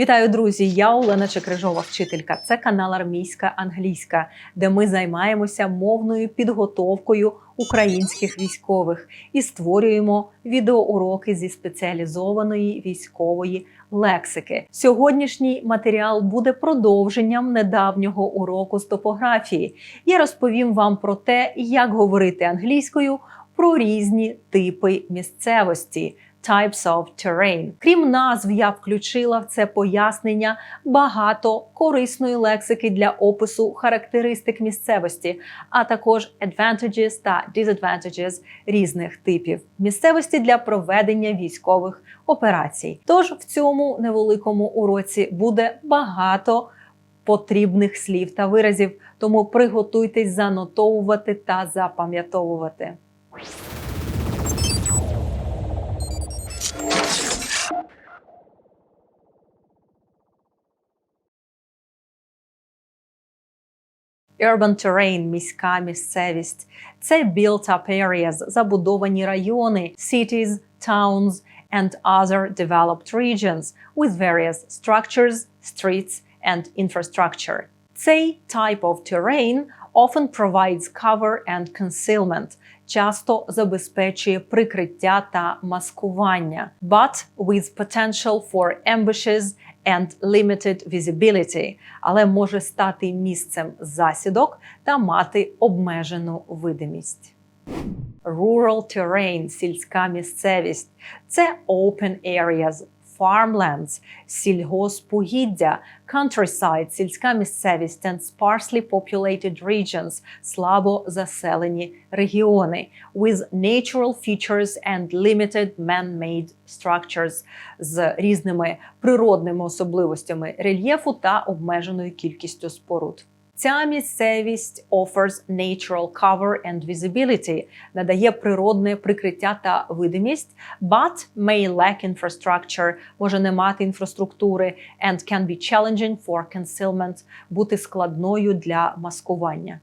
Вітаю, друзі! Я Олена Чекрижова, вчителька. Це канал Армійська Англійська, де ми займаємося мовною підготовкою українських військових і створюємо відеоуроки зі спеціалізованої військової лексики. Сьогоднішній матеріал буде продовженням недавнього уроку з топографії. Я розповім вам про те, як говорити англійською про різні типи місцевості. Types of terrain. Крім назв, я включила в це пояснення багато корисної лексики для опису характеристик місцевості, а також advantages та disadvantages різних типів місцевості для проведення військових операцій. Тож в цьому невеликому уроці буде багато потрібних слів та виразів, тому приготуйтесь занотовувати та запам'ятовувати. Urban terrain – міська місцевість. Це built-up areas – забудовані райони, cities, towns and other developed regions with various structures, streets and infrastructure. Цей type of terrain often provides cover and concealment, часто забезпечує прикриття та маскування, but with potential for ambushes and limited visibility, але може стати місцем засідок та мати обмежену видимість. Rural terrain – сільська місцевість. Це open areas, farmlands, сільгоспугіддя, countryside – сільська місцевість and sparsely populated regions – слабо заселені регіони with natural features and limited man-made structures з різними природними особливостями рельєфу та обмеженою кількістю споруд. Ця місцевість offers natural cover and visibility, надає природне прикриття та видимість, but may lack infrastructure, може не мати інфраструктури, and can be challenging for concealment, бути складною для маскування.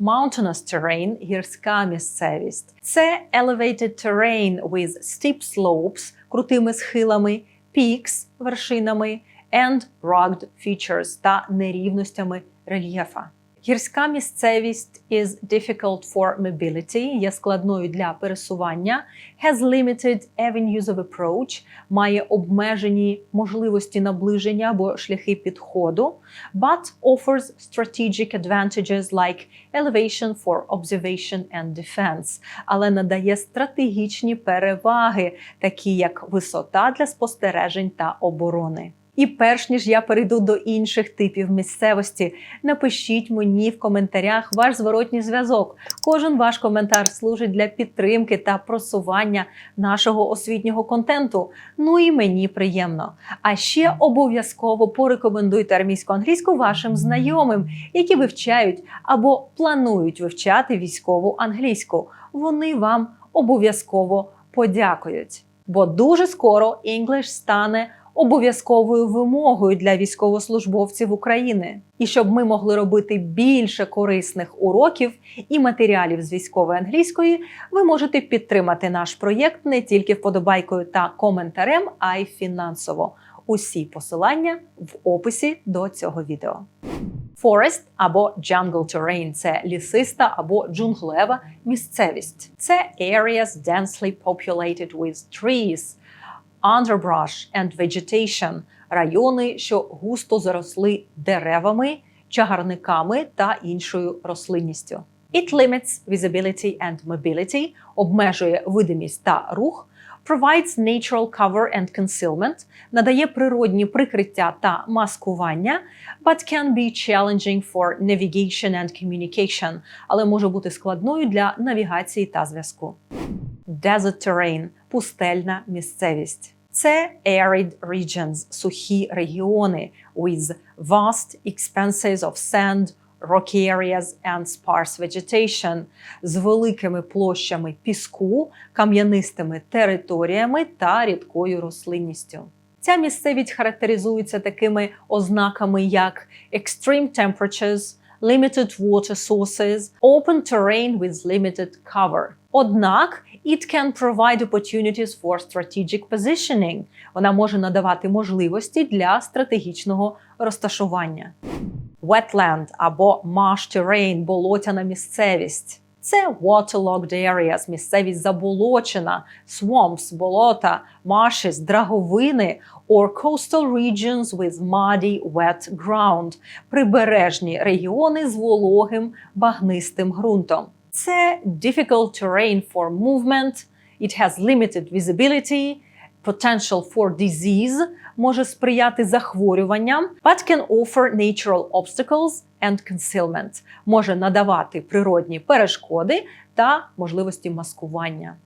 Mountainous terrain – гірська місцевість. Це elevated terrain with steep slopes, крутими схилами, peaks – вершинами, and rugged features та нерівностями рельєфа. Гірська місцевість is difficult for mobility, є складною для пересування, has limited avenues of approach, має обмежені можливості наближення або шляхи підходу, but offers strategic advantages like elevation for observation and defense, але надає стратегічні переваги, такі як висота для спостережень та оборони. І перш ніж я перейду до інших типів місцевості, напишіть мені в коментарях ваш зворотній зв'язок. Кожен ваш коментар служить для підтримки та просування нашого освітнього контенту. Ну і мені приємно. А ще обов'язково порекомендуйте армійську англійську вашим знайомим, які вивчають або планують вивчати військову англійську. Вони вам обов'язково подякують. Бо дуже скоро English стане обов'язковою вимогою для військовослужбовців України. І щоб ми могли робити більше корисних уроків і матеріалів з військової англійської, ви можете підтримати наш проєкт не тільки вподобайкою та коментарем, а й фінансово. Усі посилання в описі до цього відео. Forest або jungle terrain – це лісиста або джунглева місцевість. Це areas densely populated with trees, underbrush and vegetation – райони, що густо заросли деревами, чагарниками та іншою рослинністю. It limits visibility and mobility, обмежує видимість та рух, provides natural cover and concealment, надає природні прикриття та маскування, but can be challenging for navigation and communication, але може бути складною для навігації та зв'язку. Desert terrain – пустельна місцевість. Це arid regions – сухі регіони with vast expanses of sand, rocky areas and sparse vegetation з великими площами піску, кам'янистими територіями та рідкою рослинністю. Ця місцевість характеризується такими ознаками, як extreme temperatures, limited water sources, open terrain with limited cover. Однак it can provide opportunities for strategic positioning. Вона може надавати можливості для стратегічного розташування. Wetland або marsh terrain – болотяна місцевість. Це waterlogged areas – місцевість заболочена, swamps – болота, marshes – драговини or coastal regions with muddy wet ground – прибережні регіони з вологим багнистим ґрунтом. Це difficult terrain for movement, it has limited visibility, potential for disease, може сприяти захворюванням, but can offer natural obstacles and concealment, може надавати природні перешкоди та можливості маскування.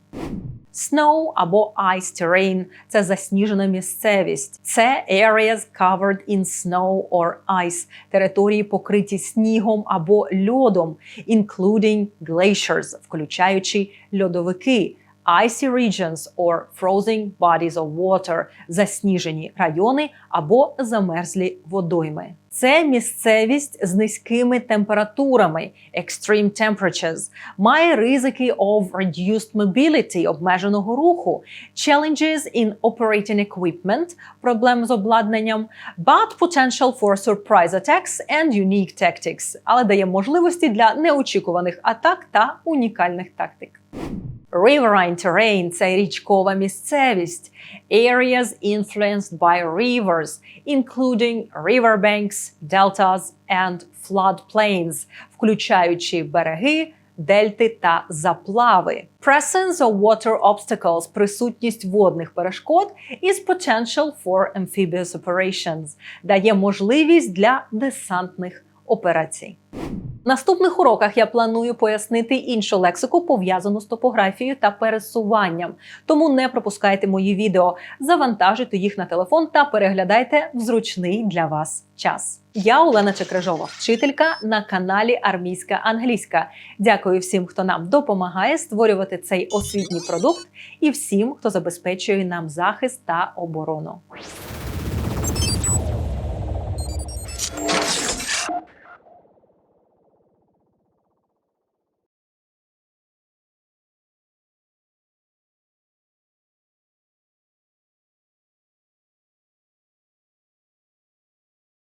Snow або ice terrain – це засніжена місцевість. Це areas covered in snow or ice – території покриті снігом або льодом, including glaciers, включаючи льодовики. Icy regions or frozen bodies of water – засніжені райони або замерзлі водойми. Це місцевість з низькими температурами extreme temperatures, має ризики of reduced mobility, обмеженого руху, challenges in operating equipment, проблем з обладнанням, but potential for surprise attacks and unique tactics, але дає можливості для неочікуваних атак та унікальних тактик. Riverine terrain – це річкова місцевість. Areas influenced by rivers, including riverbanks, deltas and floodplains, включаючи береги, дельти та заплави. Presence of water obstacles – присутність водних перешкод is potential for amphibious operations – дає можливість для десантних операцій. Наступних уроках я планую пояснити іншу лексику, пов'язану з топографією та пересуванням. Тому не пропускайте мої відео, завантажуйте їх на телефон та переглядайте в зручний для вас час. Я Олена Чекрижова, вчителька на каналі Армійська Англійська. Дякую всім, хто нам допомагає створювати цей освітній продукт, і всім, хто забезпечує нам захист та оборону.